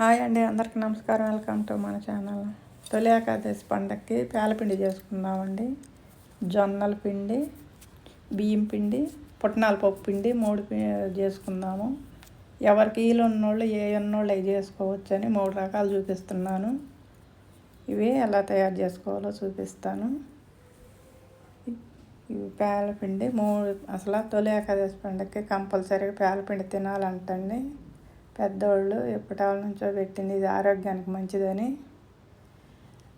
Hi అండి అందరికీ నమస్కారం. వెల్కమ్ టు మన ఛానల్. తొలి ఏకాదశి పండగకి పేలపిండి చేసుకుందామండి. జొన్నల పిండి బియ్యం పిండి పుట్నాల పప్పు పిండి మూడు పి- చేసుకుందాము. ఎవరికి వీలు ఉన్నోళ్ళు ఏ ఉన్నోళ్ళు అవి చేసుకోవచ్చు అని మూడు రకాలు చూపిస్తున్నాను. ఇవి ఎలా తయారు చేసుకోవాలో చూపిస్తాను. ఇవి పేలపిండి మూడు అసలు తొలి ఏకాదశి పండగకి కంపల్సరీగా పేలపిండి తినాలంటండి. పెద్దోళ్ళు ఎప్పటి నుంచో పెట్టింది ఇది ఆరోగ్యానికి మంచిదని.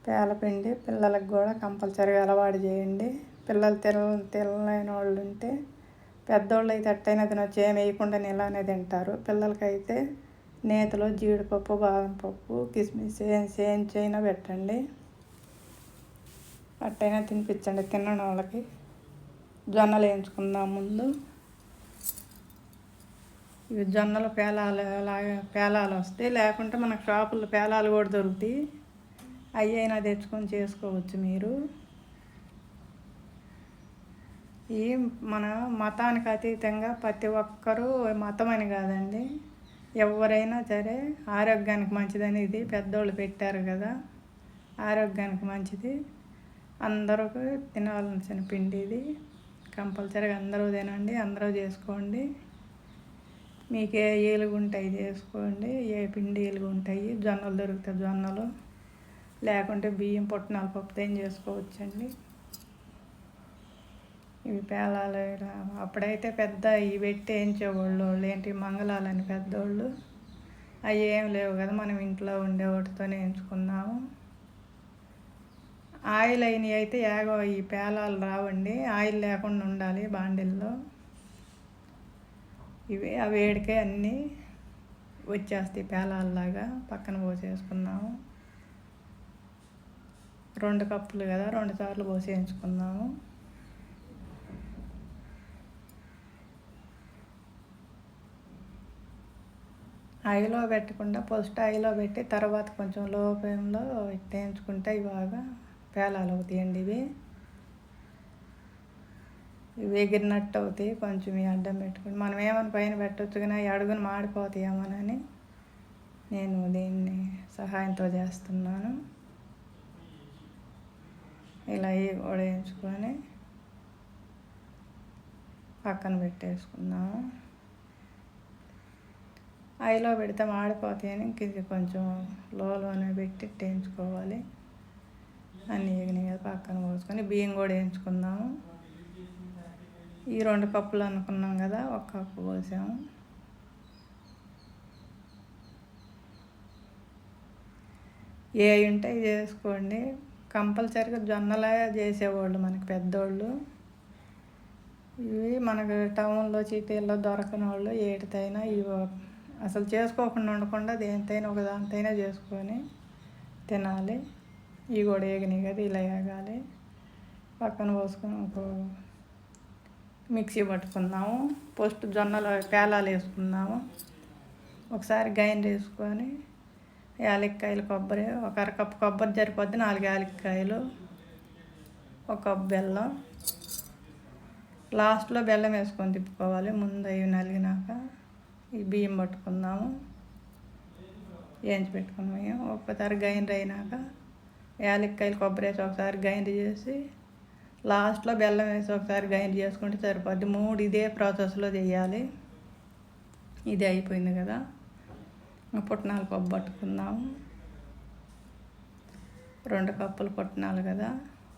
పేలపిండి పిల్లలకు కూడా కంపల్సరీగా అలవాటు చేయండి. పిల్లలు తిన తినలేని వాళ్ళు ఉంటే పెద్దోళ్ళు అయితే అట్టయినా తినొచ్చు ఏం వేయకుండా ఇలానే తింటారు. పిల్లలకైతే నేతిలో జీడిపప్పు బాదం పప్పు కిస్మిస్ ఏం సేమ్ చేయనా పెట్టండి. అట్టైనా తినిపించండి తినని వాళ్ళకి జొన్నలు వేయించుకుందాం ముందు. ఇవి జొన్నలు పేలాలు పేలాలు వస్తాయి లేకుంటే మనకు షాపుల్లో పేలాలు కూడా దొరుకుతాయి. అవి అయినా తెచ్చుకొని చేసుకోవచ్చు మీరు. ఈ మన మతానికి అతీతంగా ప్రతి ఒక్కరూ మతం అని కాదండి. ఎవరైనా సరే ఆరోగ్యానికి మంచిదని ఇది పెద్దోళ్ళు పెట్టారు కదా. ఆరోగ్యానికి మంచిది. అందరూ తినాల్సిన పిండి ఇది. కంపల్సరీగా అందరూ తినండి అందరూ చేసుకోండి. మీకు ఏ ఏలుగు ఉంటాయి చేసుకోండి. ఏ పిండి ఏలుగు ఉంటాయి జొన్నలు దొరుకుతాయి జొన్నలు. లేకుంటే బియ్యం పుట్టినాలు పప్పుతో ఏం చేసుకోవచ్చండి. ఇవి పేలాలు అప్పుడైతే పెద్ద ఇవి పెట్టి వేయించేవాళ్ళు వాళ్ళు. ఏంటి? మంగళాలని పెద్దోళ్ళు. అవి ఏం లేవు కదా మనం ఇంట్లో ఉండే వాటితోనే ఎంచుకున్నాము. ఆయిల్ అయినవి అయితే ఏగో ఈ పేలాలు రావండి. ఆయిల్ లేకుండా ఉండాలి బాండిల్లో. ఇవి ఆ వేడికే అన్నీ వచ్చేస్తాయి పేలాల్లాగా. పక్కన పోసేసుకున్నాము. రెండు కప్పులు కదా రెండు సార్లు పోసేయించుకున్నాము. ఆయిలో పెట్టకుండా ఫస్ట్ ఆయిలో పెట్టి తర్వాత కొంచెం లో ఫ్లేమ్లో వేయించుకుంటే బాగా పేలాలు అవుతాయండి ఇవి. ఎగిరినట్టు అవుతాయి కొంచెం ఈ అడ్డం పెట్టుకుని మనం ఏమైనా పైన పెట్టవచ్చు కానీ ఈ అడుగును మాడిపోతాయేమోనని నేను దీన్ని సహాయంతో చేస్తున్నాను. ఇలా ఇవి కూడా వేయించుకొని పక్కన పెట్టేసుకున్నాము ఐలో పెడితే మాడిపోతాయని ఇంక ఇది కొంచెం లోలోనే పెట్టి వేయించుకోవాలి అన్నీ ఎగినాయి కదా పక్కన పోసుకొని బియ్యం కూడా వేయించుకుందాము. ఈ రెండు కప్పులు అనుకున్నాం కదా ఒక కప్పు పోసాము. ఏ ఉంటే అవి చేసుకోండి కంపల్సరీగా జొన్నలే చేసేవాళ్ళు మనకి పెద్దోళ్ళు. ఇవి మనకు టౌన్లో చీటీల్లో దొరకని వాళ్ళు ఏటితైనా ఇవి అసలు చేసుకోకుండా ఉండకుండా దేనితైనా ఒక దానితైనా చేసుకొని తినాలి. ఇవి కూడా ఏగినాయి కదా ఇలా ఏగాలి. పక్కన పోసుకొని ఒక మిక్సీ పట్టుకుందాము ఫస్ట్ జొన్నలు పేలాలు వేసుకుందాము. ఒకసారి గైన్ వేసుకొని యాలక్కాయలు కొబ్బరి ఒక అరకప్పు కొబ్బరి సరిపోద్ది నాలుగు యాలక్కాయలు ఒక కప్పు బెల్లం. లాస్ట్లో బెల్లం వేసుకొని తిప్పుకోవాలి ముందు అవి నలిగినాక ఈ బియ్యం పట్టుకుందాము. వేయించి పెట్టుకున్నాము. ఒకసారి గైండ్ర్ అయినాక యాలక్కాయలు కొబ్బరి వేసి ఒకసారి గైండ్ర్ చేసి లాస్ట్లో బెల్లం వేసి ఒకసారి గ్రైండ్ చేసుకుంటే సరిపోద్ది. మూడు ఇదే ప్రాసెస్లో చేయాలి. ఇది అయిపోయింది కదా. పుట్నాలు పప్పు పట్టుకుందాము రెండు కప్పులు పుట్నాలు కదా.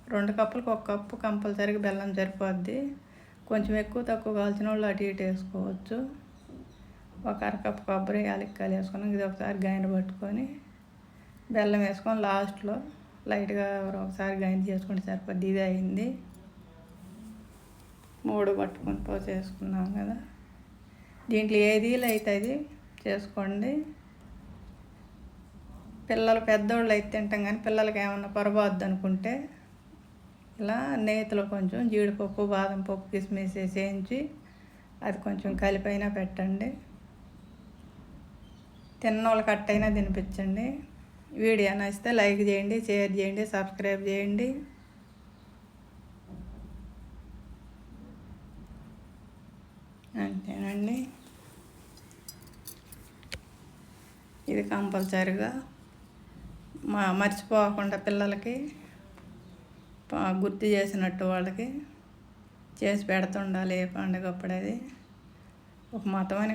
రెండు కప్పులకు ఒక కప్పు కంపల్సరీగా బెల్లం సరిపోద్ది. కొంచెం ఎక్కువ తక్కువ కాల్చిన వాళ్ళు అటు ఇటు వేసుకోవచ్చు. ఒక అరకప్పు కొబ్బరి యాలక్కాయలు వేసుకొని ఇది ఒకసారి గైండ్ పట్టుకొని బెల్లం వేసుకొని లాస్ట్లో లైట్గా ఒకసారి గైండ్ చేసుకుంటే సరిపోద్ది ఇది అయింది. మూడు పట్టుకొని పోసేసుకున్నాం కదా. దీంట్లో ఏది అవుతుంది చేసుకోండి. పిల్లలు పెద్దోళ్ళు అయితే తింటాం కానీ పిల్లలకి ఏమన్నా పొరపాద్దు అనుకుంటే ఇలా నేతిలో కొంచెం జీడిపప్పు బాదం పప్పు కిస్మిస్ వేసి వేయించి అది కొంచెం కలిపైనా పెట్టండి. తిన్నోళ్ళకి కట్టైనా తినిపించండి. వీడియో నచ్చితే లైక్ చేయండి షేర్ చేయండి సబ్స్క్రైబ్ చేయండి. అంతేనండి. ఇది కంపల్సరిగా మా మర్చిపోకుండా పిల్లలకి గుర్తు చేసినట్టు వాళ్ళకి చేసి పెడుతుండాలి ఏ పండుగ అప్పుడు అది. ఒక మతం అని